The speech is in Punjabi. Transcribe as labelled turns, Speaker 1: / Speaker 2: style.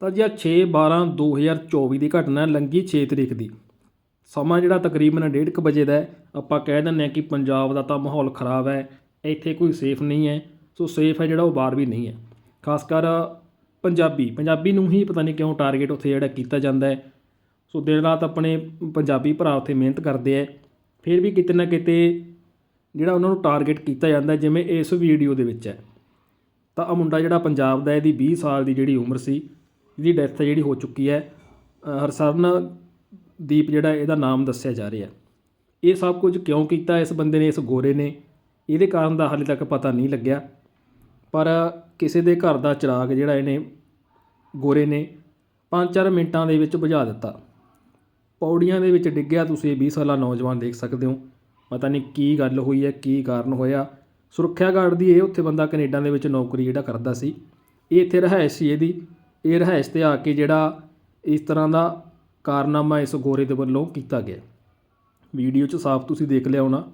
Speaker 1: ਤਾਂ ਜੀ 6 12 2024 ਦੀ ਘਟਨਾ ਹੈ, ਲੰਘੀ 6 ਤਰੀਕ ਦੀ। ਸਮਾਂ ਜਿਹੜਾ ਤਕਰੀਬਨ 1:30 ਵਜੇ ਦਾ ਆਪਾਂ ਕਹਿ ਦਿੰਦੇ ਹਾਂ ਕਿ ਪੰਜਾਬ ਦਾ ਤਾਂ ਮਾਹੌਲ ਖਰਾਬ ਹੈ। ਇੱਥੇ ਕੋਈ ਸੇਫ ਨਹੀਂ ਹੈ। ਸੋ ਸੇਫ ਹੈ ਜਿਹੜਾ ਉਹ ਬਾਹਰ ਵੀ ਨਹੀਂ ਹੈ। ਖਾਸ ਕਰ ਪੰਜਾਬੀ। ਪੰਜਾਬੀ ਨੂੰ ਹੀ ਪਤਾ ਨਹੀਂ ਕਿਉਂ ਟਾਰਗੇਟ ਉੱਥੇ ਜਿਹੜਾ ਕੀਤਾ ਜਾਂਦਾ ਹੈ। ਸੋ ਦਿਨ ਰਾਤ ਆਪਣੇ ਪੰਜਾਬੀ ਭਰਾ ਉੱਥੇ ਮਿਹਨਤ ਕਰਦੇ ਹੈ। ਫਿਰ ਵੀ ਕਿਤੇ ਨਾ ਕਿਤੇ ਜਿਹੜਾ ਉਹਨਾਂ ਨੂੰ ਟਾਰਗੇਟ ਕੀਤਾ ਜਾਂਦਾ ਜਿਵੇਂ ਇਸ ਵੀਡੀਓ ਦੇ ਵਿੱਚ ਹੈ। ਤਾਂ ਆ ਮੁੰਡਾ ਜਿਹੜਾ ਪੰਜਾਬ ਦਾ ਇਹਦੀ 20 ਸਾਲ ਦੀ ਜਿਹੜੀ ਉਮਰ ਸੀ। ਇਹਦੀ ਡੈਥ ਜਿਹੜੀ ਹੋ ਚੁੱਕੀ ਹੈ ਹਰਸਰਨ ਦੀਪ ਜਿਹੜਾ ਇਹਦਾ ਨਾਮ ਦੱਸਿਆ ਜਾ ਰਿਹਾ। ਇਹ ਸਭ ਕੁਝ ਕਿਉਂ ਕੀਤਾ ਇਸ ਬੰਦੇ ਨੇ, ਇਸ ਗੋਰੇ ਨੇ? ਇਹਦੇ ਕਾਰਨ ਦਾ ਹਾਲੇ ਤੱਕ ਪਤਾ ਨਹੀਂ ਲੱਗਿਆ। ਪਰ ਕਿਸੇ ਦੇ ਘਰ ਦਾ ਚਿਰਾਗ ਜਿਹੜਾ ਇਹਨੇ ਗੋਰੇ ਨੇ 5-4 ਮਿੰਟਾਂ ਦੇ ਵਿੱਚ ਬੁਝਾ ਦਿੱਤਾ। ਪੌੜੀਆਂ ਦੇ ਵਿੱਚ ਡਿੱਗਿਆ, ਤੁਸੀਂ ਇਹ 20 ਸਾਲਾ ਨੌਜਵਾਨ ਦੇਖ ਸਕਦੇ ਹੋ। ਪਤਾ ਨਹੀਂ ਕੀ ਗੱਲ ਹੋਈ ਹੈ, ਕੀ ਕਾਰਨ ਹੋਇਆ। ਸੁਰੱਖਿਆ ਗਾਰਡ ਦੀ ਇਹ ਉੱਥੇ ਬੰਦਾ ਕੈਨੇਡਾ ਦੇ ਵਿੱਚ ਨੌਕਰੀ ਜਿਹੜਾ ਕਰਦਾ ਸੀ। ਇਹ ਇੱਥੇ ਰਿਹਾਇਸ਼ ਸੀ ਇਹਦੀ। ਇਹ ਰਿਹਾਇਸ਼ ਤੇ ਆ ਕੇ ਜਿਹੜਾ ਇਸ ਤਰ੍ਹਾਂ ਦਾ ਕਾਰਨਾਮਾ ਇਸ ਗੋਰੇ ਦੇ ਵੱਲੋਂ ਕੀਤਾ ਗਿਆ। ਵੀਡੀਓ 'ਚ ਸਾਫ਼ ਤੁਸੀਂ ਦੇਖ ਲਿਆ ਹੋਣਾ।